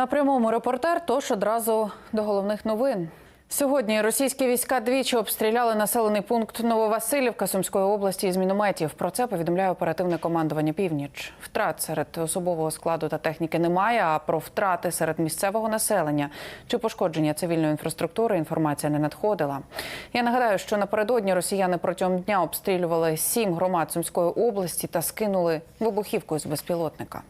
На прямому репортер, тож одразу до головних новин. Сьогодні російські війська двічі обстріляли населений пункт Нововасилівка Сумської області із мінометів. Про це повідомляє оперативне командування Північ. Втрат серед особового складу та техніки немає. А про втрати серед місцевого населення чи пошкодження цивільної інфраструктури інформація не надходила. Я нагадаю, що напередодні росіяни протягом дня обстрілювали сім громад Сумської області та скинули вибухівку з безпілотника.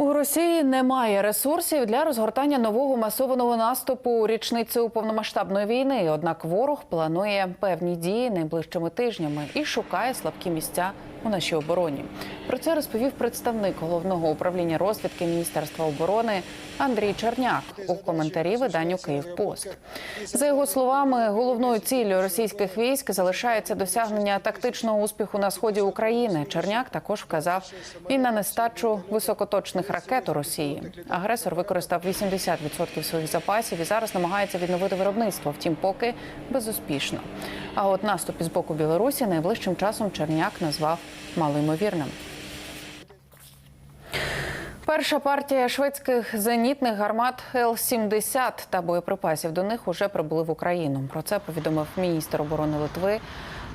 У Росії немає ресурсів для розгортання нового масованого наступу у річницю повномасштабної війни. Однак ворог планує певні дії найближчими тижнями і шукає слабкі місця у нашій обороні. Про це розповів представник головного управління розвідки Міністерства оборони Андрій Черняк у коментарі виданню Київпост. За його словами, головною ціллю російських військ залишається досягнення тактичного успіху на сході України. Черняк також вказав і на нестачу високоточних ракет у Росії. Агресор використав 80% своїх запасів і зараз намагається відновити виробництво. Втім, поки безуспішно. А от наступ із боку Білорусі найближчим часом Черняк назвав малоймовірним. Перша партія шведських зенітних гармат Л-70 та боєприпасів до них уже прибули в Україну. Про це повідомив міністр оборони Литви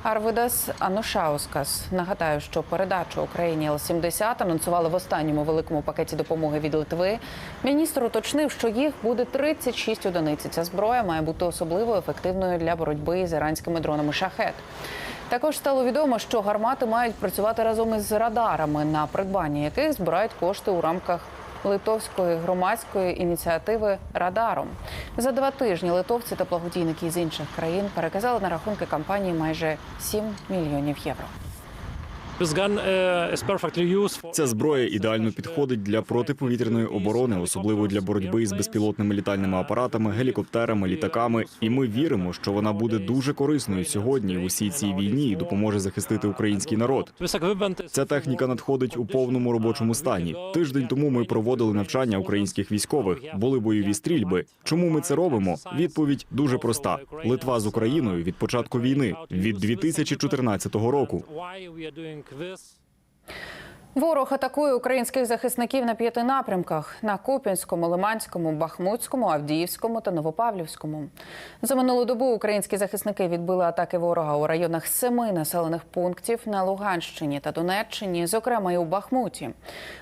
Арвидас Анушаускас. Нагадаю, що передачу Україні Л-70 анонсували в останньому великому пакеті допомоги від Литви. Міністр уточнив, що їх буде 36 одиниць. Ця зброя має бути особливо ефективною для боротьби з іранськими дронами шахет. Також стало відомо, що гармати мають працювати разом із радарами, на придбання яких збирають кошти у рамках литовської громадської ініціативи Радаром. За два тижні литовці та благодійники з інших країн переказали на рахунки компанії майже 7 мільйонів євро. Ця зброя ідеально підходить для протиповітряної оборони, особливо для боротьби з безпілотними літальними апаратами, гелікоптерами, літаками. І ми віримо, що вона буде дуже корисною сьогодні в усій цій війні і допоможе захистити український народ. Ця техніка надходить у повному робочому стані. Тиждень тому ми проводили навчання українських військових, були бойові стрільби. Чому ми це робимо? Відповідь дуже проста: Литва з Україною від початку війни від 2014 року. this. Ворог атакує українських захисників на п'яти напрямках: на Куп'янському, Лиманському, Бахмутському, Авдіївському та Новопавлівському. За минулу добу українські захисники відбили атаки ворога у районах семи населених пунктів на Луганщині та Донеччині, зокрема і у Бахмуті.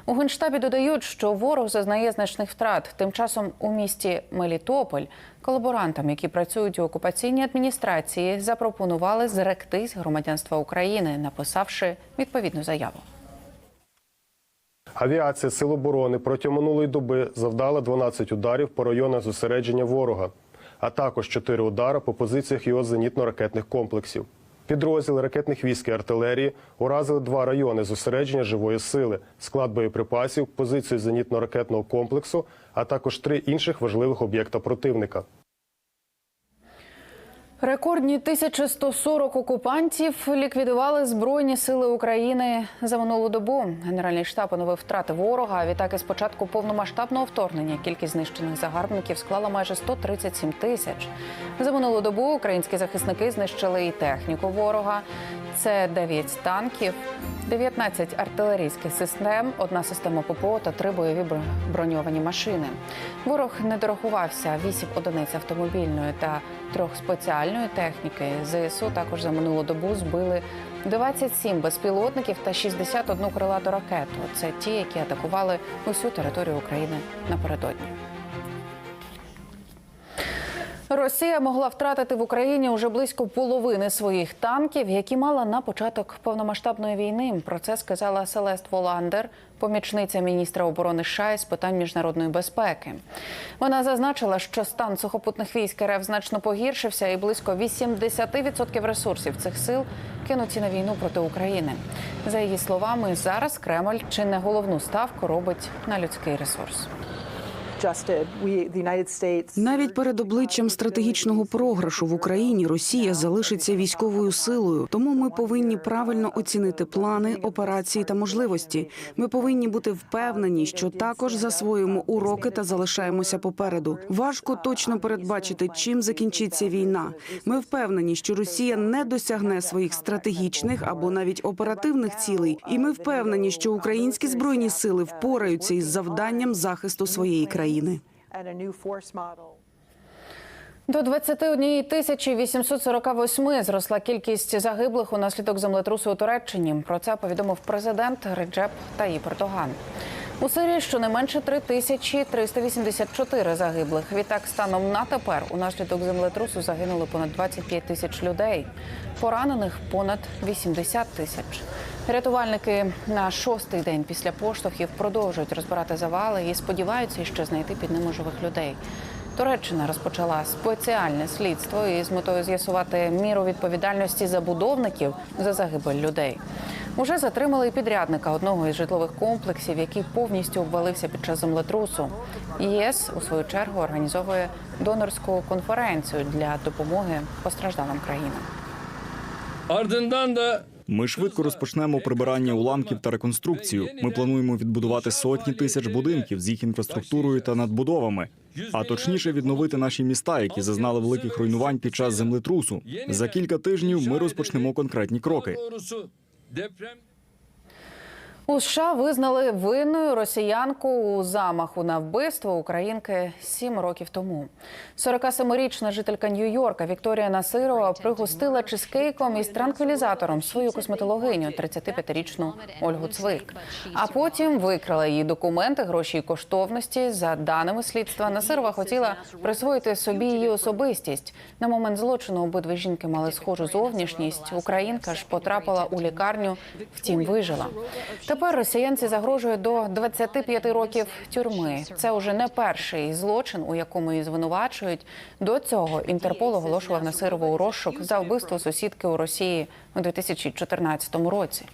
У генштабі додають, що ворог зазнає значних втрат. Тим часом у місті Мелітополь колаборантам, які працюють у окупаційній адміністрації, запропонували зректись громадянства України, написавши відповідну заяву. Авіація Сил оборони протягом минулої доби завдала 12 ударів по районах зосередження ворога, а також 4 удари по позиціях його зенітно-ракетних комплексів. Підрозділи ракетних військ і артилерії уразили два райони зосередження живої сили, склад боєприпасів, позицію зенітно-ракетного комплексу, а також три інших важливих об'єкта противника. Рекордні 1140 окупантів ліквідували Збройні сили України за минулу добу. Генеральний штаб оновив втрати ворога. Відтак із початку повномасштабного вторгнення кількість знищених загарбників склала майже 137 тисяч. За минулу добу українські захисники знищили і техніку ворога. Це 9 танків, 19 артилерійських систем, одна система ППО та три бойові бро- броньовані машини. Ворог не дорахувався 8 одиниць автомобільної та трьох спеціальної техніки. ЗСУ також за минулу добу збили 27 безпілотників та 61 крилату ракету. Це ті, які атакували усю територію України напередодні. Росія могла втратити в Україні уже близько половини своїх танків, які мала на початок повномасштабної війни. Про це сказала Селест Воландер, помічниця міністра оборони США з питань міжнародної безпеки. Вона зазначила, що стан сухопутних військ РФ значно погіршився, і близько 80% ресурсів цих сил кинуті на війну проти України. За її словами, зараз Кремль чи не головну ставку робить на людський ресурс. Навіть перед обличчям стратегічного програшу в Україні Росія залишиться військовою силою. Тому ми повинні правильно оцінити плани, операції та можливості. Ми повинні бути впевнені, що також засвоїмо уроки та залишаємося попереду. Важко точно передбачити, чим закінчиться війна. Ми впевнені, що Росія не досягне своїх стратегічних або навіть оперативних цілей, і ми впевнені, що українські збройні сили впораються із завданням захисту своєї країни. Model. До 21 тисячі 848 зросла кількість загиблих унаслідок землетрусу у Туреччині. Про це повідомив президент Реджеп Таїп Ердоган. У Сирії щонайменше 3 тисячі 384 загиблих. Відтак, станом на тепер унаслідок землетрусу загинули понад 25 тисяч людей. Поранених понад 80 тисяч. Рятувальники на шостий день після поштовхів продовжують розбирати завали і сподіваються ще знайти під ними живих людей. Туреччина розпочала спеціальне слідство із метою з'ясувати міру відповідальності забудовників за загибель людей. Уже затримали і підрядника одного із житлових комплексів, який повністю обвалився під час землетрусу. ЄС у свою чергу організовує донорську конференцію для допомоги постраждалим країнам. Ardından da Ми швидко розпочнемо прибирання уламків та реконструкцію. Ми плануємо відбудувати сотні тисяч будинків з їх інфраструктурою та надбудовами. А точніше відновити наші міста, які зазнали великих руйнувань під час землетрусу. За кілька тижнів ми розпочнемо конкретні кроки. У США визнали винною росіянку у замаху на вбивство українки сім років тому. 47-річна жителька Нью-Йорка Вікторія Насирова пригостила чизкейком із транквілізатором свою косметологиню, 35-річну Ольгу Цвик. А потім викрала її документи, гроші і коштовності. За даними слідства, Насирова хотіла присвоїти собі її особистість. На момент злочину обидві жінки мали схожу зовнішність. Українка ж потрапила у лікарню, втім вижила. Тепер росіянці загрожує до 25 років тюрми. Це уже не перший злочин, у якому її звинувачують. До цього Інтерпол оголошував Насирову у розшук за вбивство сусідки у Росії у 2014 році.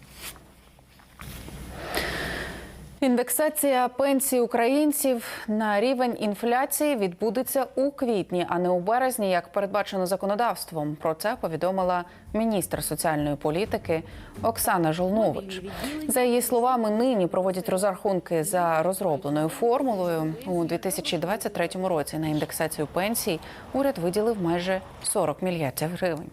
Індексація пенсій українців на рівень інфляції відбудеться у квітні, а не у березні, як передбачено законодавством. Про це повідомила міністр соціальної політики Оксана Жолнович. За її словами, нині проводять розрахунки за розробленою формулою. У 2023 році на індексацію пенсій уряд виділив майже 40 мільярдів гривень.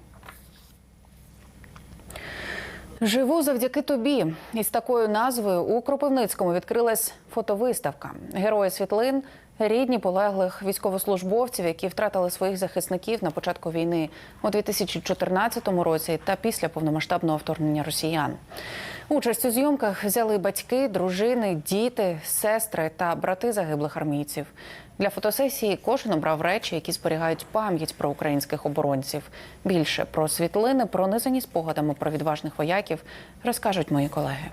Живу завдяки тобі. Із такою назвою у Кропивницькому відкрилась фотовиставка. Герої світлин, рідні полеглих військовослужбовців, які втратили своїх захисників на початку війни у 2014 році та після повномасштабного вторгнення росіян. Участь у зйомках взяли батьки, дружини, діти, сестри та брати загиблих армійців. Для фотосесії кожен обрав речі, які зберігають пам'ять про українських оборонців. Більше про світлини, пронизані спогадами про відважних вояків, розкажуть мої колеги.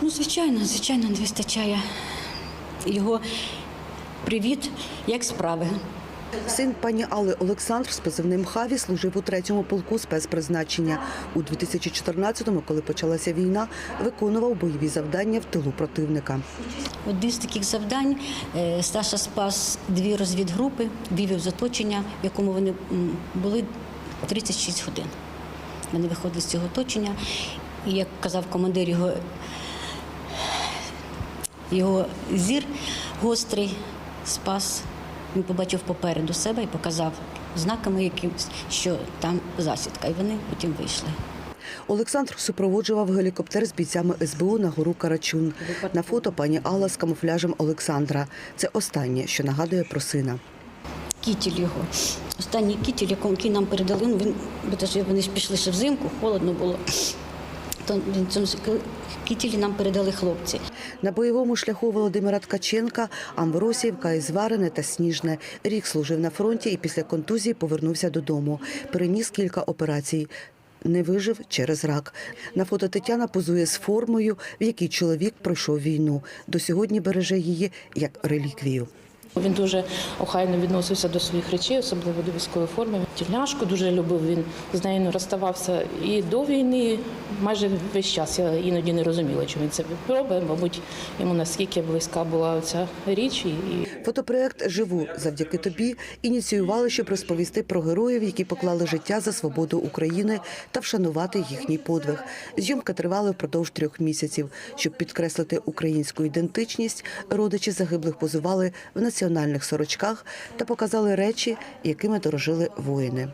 Ну, звичайно, звичайно, не вистачає його привіт, як справи. Син пані Алли Олександр з позивним Хаві служив у третьому полку спецпризначення. У 2014-му, коли почалася війна, виконував бойові завдання в тилу противника. Одне з таких завдань е, Саша спас дві розвідгрупи, вивів з оточення, в якому вони були 36 годин. Вони виходили з цього оточення, і як казав командир його, його зір гострий спас. Він побачив попереду себе і показав знаками якимось, що там засідка, і вони потім вийшли. Олександр супроводжував гелікоптер з бійцями СБУ на гору Карачун. На фото пані Алла з камуфляжем Олександра. Це останнє, що нагадує про сина. кітіль його. Останній кітіль, який нам передали, ну він, бо те, що вони ж пішли ще взимку, холодно було. Кітілі нам передали хлопці. На бойовому шляху Володимира Ткаченка, Амвросіївка, Ізварине та Сніжне. Рік служив на фронті і після контузії повернувся додому. Переніс кілька операцій. Не вижив через рак. На фото Тетяна позує з формою, в якій чоловік пройшов війну. До сьогодні береже її як реліквію. Він дуже охайно відносився до своїх речей, особливо до військової форми. Тільняшку дуже любив. Він з нею не розставався і до війни, майже весь час. Я іноді не розуміла, чому він це робить. Мабуть, йому наскільки близька була ця річ. І, Фотопроект Живу завдяки тобі ініціювали, щоб розповісти про героїв, які поклали життя за свободу України та вшанувати їхній подвиг. Зйомка тривала впродовж трьох місяців. Щоб підкреслити українську ідентичність, родичі загиблих позували в національних сорочках та показали речі, якими дорожили воїни.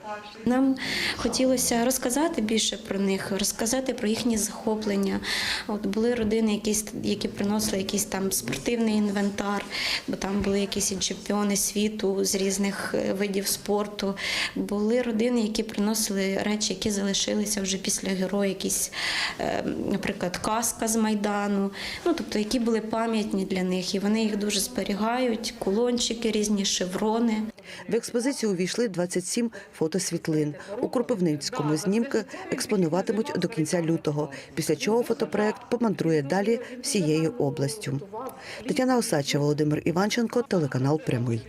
Нам хотілося розказати більше про них, розказати про їхні захоплення. От були родини, якісь, які приносили якийсь там спортивний інвентар, бо там були якісь чемпіони світу з різних е, видів спорту. Були родини, які приносили речі, які залишилися вже після героя, якісь, е, наприклад, каска з майдану. Ну тобто, які були пам'ятні для них, і вони їх дуже зберігають, кулончики, різні шеврони. В експозицію увійшли 27 фотосвітлин. У Кропивницькому знімки експонуватимуть до кінця лютого, після чого фотопроект помандрує далі всією областю. Тетяна Осадча, Володимир Іванченко, телеканал Прямий.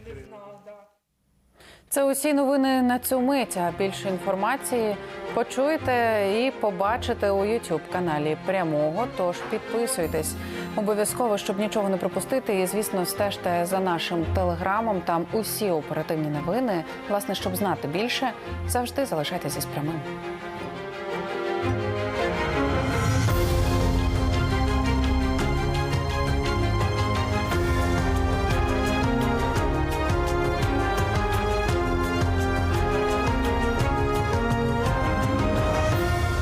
Це усі новини на цю мить. А більше інформації почуєте і побачите у youtube каналі прямого. Тож підписуйтесь обов'язково, щоб нічого не пропустити. І звісно, стежте за нашим телеграмом. Там усі оперативні новини. Власне, щоб знати більше, завжди залишайтеся з прямим.